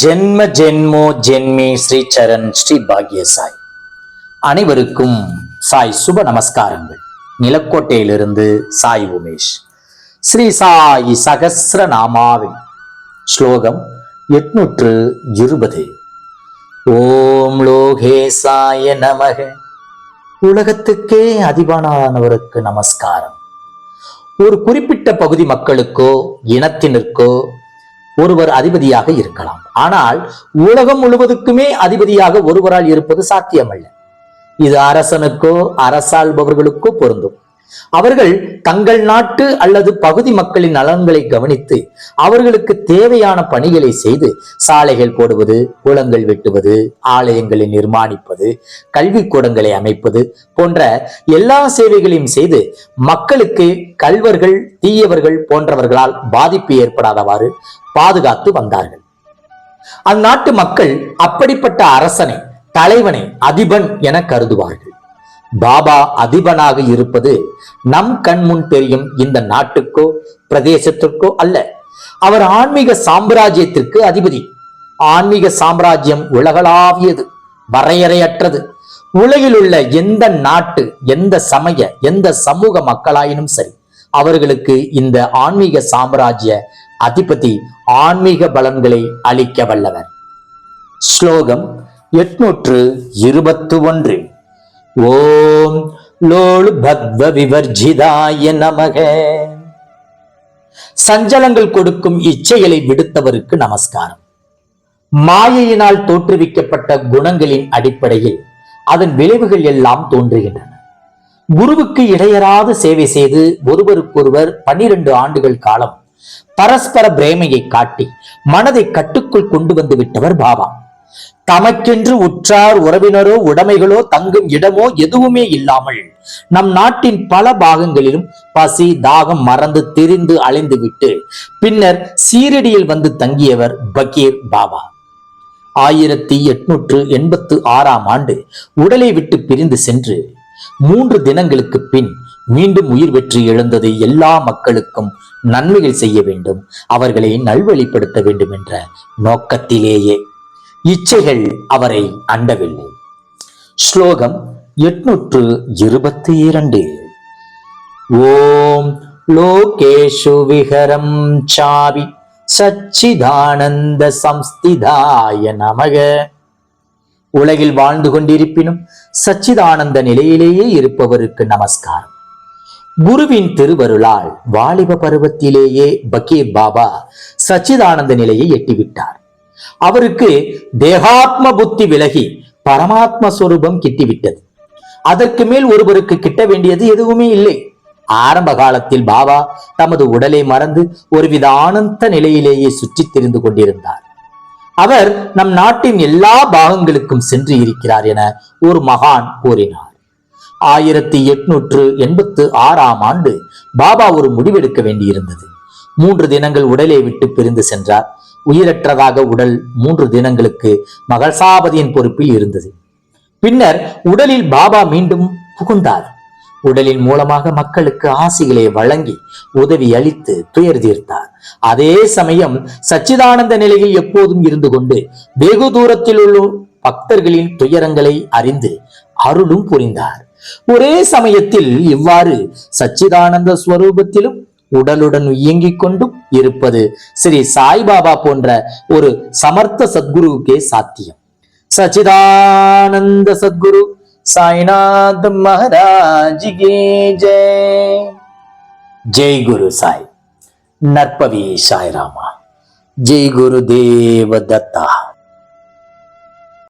ஜென்ம ஜென்மோ ஜென்மே ஸ்ரீ சரண் ஸ்ரீ பாக்ய சாய் அனைவருக்கும் சாய் சுப நமஸ்காரங்கள். நிலக்கோட்டையிலிருந்து சாய் உமேஷ். ஸ்ரீ சாய் சகசிர நாமாவின் ஸ்லோகம் எட்நூற்று இருபது. ஓம் லோகேசாய நமக. உலகத்துக்கே அதிபனானவருக்கு நமஸ்காரம். ஒரு குறிப்பிட்ட பகுதி மக்களுக்கோ இனத்தினருக்கோ ஒருவர் அதிபதியாக இருக்கலாம். ஆனால் உலகம் முழுவதுக்குமே அதிபதியாக ஒருவரால் இருப்பது சாத்தியமல்ல. இது அரசனுக்கோ அரசாள்பவர்களுக்கோ பொருந்தும். அவர்கள் தங்கள் நாட்டு அல்லது பகுதி மக்களின் நலன்களை கவனித்து அவர்களுக்கு தேவையான பணிகளை செய்து சாலைகள் போடுவது குளங்கள் வெட்டுவது ஆலயங்களை நிர்மாணிப்பது கல்விக்கூடங்களை அமைப்பது போன்ற எல்லா சேவைகளையும் செய்து மக்களுக்கு கல்வர்கள் தீயவர்கள் போன்றவர்களால் பாதிப்பு ஏற்படாதவாறு பாதுகாத்து வந்தார்கள். அந்நாட்டு மக்கள் அப்படிப்பட்ட அரசனை தலைவனை அதிபன் என கருதுவார்கள். பாபா அதிபனாக இருப்பது நம் கண்முன் தெரியும் இந்த நாட்டுக்கோ பிரதேசத்திற்கோ அல்ல. அவர் ஆன்மீக சாம்ராஜ்யத்திற்கு அதிபதி. ஆன்மீக சாம்ராஜ்யம் உலகளாவியது வரையறையற்றது. உலகில் உள்ள எந்த நாட்டு எந்த சமய எந்த சமூக மக்களாயினும் சரி அவர்களுக்கு இந்த ஆன்மீக சாம்ராஜ்ய அதிபதி ஆன்மீக பலன்களை அளிக்க வல்லவர். ஸ்லோகம் எட்நூற்று இருபத்து ஒன்று. ஓம் லோல் பத்வ விவர்ஜிதாய நமக. சஞ்சலங்கள் கொடுக்கும் இச்சைகளை விடுத்தவருக்கு நமஸ்காரம். மாயையினால் தோற்றுவிக்கப்பட்ட குணங்களின் அடிப்படையில் அதன் விளைவுகள் எல்லாம் தோன்றுகின்றன. குருவுக்கு இடையராது சேவை செய்து ஒருவருக்கொருவர் பன்னிரண்டு ஆண்டுகள் காலம் பரஸ்பர பிரேமையை காட்டி மனதை கட்டுக்குள் கொண்டு வந்து விட்டவர் பாபா. தமக்கென்று உற்றார் உறவினரோ உடைமைகளோ தங்கும் இடமோ எதுவுமே இல்லாமல் நம் நாட்டின் பல பாகங்களிலும் பசி தாகம் மறந்து திரிந்து அலைந்து விட்டு பின்னர் சீரடியில் வந்து தங்கியவர் பகீர் பாபா. ஆயிரத்தி எட்நூற்று எண்பத்து ஆறாம் ஆண்டு உடலை விட்டு பிரிந்து சென்று மூன்று தினங்களுக்கு பின் மீண்டும் உயிர் பெற்று எழுந்தது எல்லா மக்களுக்கும் நன்மைகள் செய்ய வேண்டும் அவர்களை நல்வழிப்படுத்த வேண்டும் என்ற நோக்கத்திலேயே இச்சைகள் அவரை அண்டவில்லை. ஸ்லோகம் எட்நூற்று இருபத்தி இரண்டு. ஓம் லோகேஷு விஹரம் சாவி சச்சிதானந்த சம்ஸ்திதாய நமக. உலகில் வாழ்ந்து கொண்டிருப்பினும் சச்சிதானந்த நிலையிலேயே இருப்பவருக்கு நமஸ்காரம். குருவின் திருவருளால் வாலிப பருவத்திலேயே பக்கீர் பாபா சச்சிதானந்த நிலையை எட்டிவிட்டார். அவருக்கு தேகாத்ம புத்தி விலகி பரமாத்ம சொரூபம் கிட்டிவிட்டது. அதற்கு மேல் ஒருவருக்கு கிட்ட வேண்டியது எதுவுமே இல்லை. ஆரம்ப காலத்தில் பாபா தமது உடலை மறந்து ஒருவித ஆனந்த நிலையிலேயே சுற்றித் திரிந்து கொண்டிருந்தார். அவர் நம் நாட்டின் எல்லா பாகங்களுக்கும் சென்று இருக்கிறார் என ஒரு மகான் கூறினார். ஆயிரத்தி எட்நூற்று எண்பத்து ஆறாம் ஆண்டு பாபா ஒரு முடிவெடுக்க வேண்டியிருந்தது. மூன்று தினங்கள் உடலை விட்டு பிரிந்து சென்றார். உயிரற்றதாக உடல் மூன்று தினங்களுக்கு மகசாபதியின் பொறுப்பில் இருந்தது. பின்னர் உடலில் பாபா மீண்டும் புகுந்தார். உடலின் மூலமாக மக்களுக்கு ஆசிகளை வழங்கி உதவி அளித்து துயர் தீர்த்தார். அதே சமயம் சச்சிதானந்த நிலையில் எப்போதும் இருந்து கொண்டு வெகு தூரத்தில் உள்ள பக்தர்களின் துயரங்களை அறிந்து அருளும் புரிந்தார். ஒரே சமயத்தில் இவ்வாறு சச்சிதானந்த ஸ்வரூபத்திலும் உடலுடன் இயங்கிக் கொண்டும் இருப்பது. ஸ்ரீ சாய்பாபா போன்ற ஒரு சமர்த்த சத்குருவுக்கே சாத்தியம். சச்சிதானந்த சத்குரு சாய்நாத் மகாராஜ் ஜெய் ஜெய் குரு சாய். நற்பவி சாய்ராமா. ஜெய் குரு தேவ தத்தா.